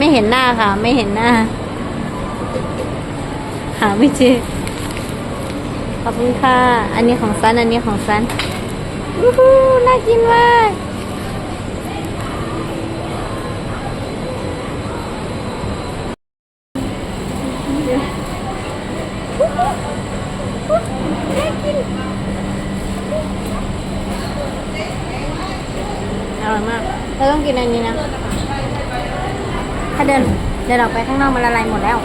ม่เห็นหน้าค่ะ ไม่เห็นหน้า หาไม่เจอขอบคุณค่ะ อันนี้ของซัน อันนี้ของซันวู้ฮู้น่ากินมากน่ากินอร่อยมากเราต้องกินอันนี้นะ ถ้าเดินเดินออกไปข้างนอกมันละลายหมดแล้ว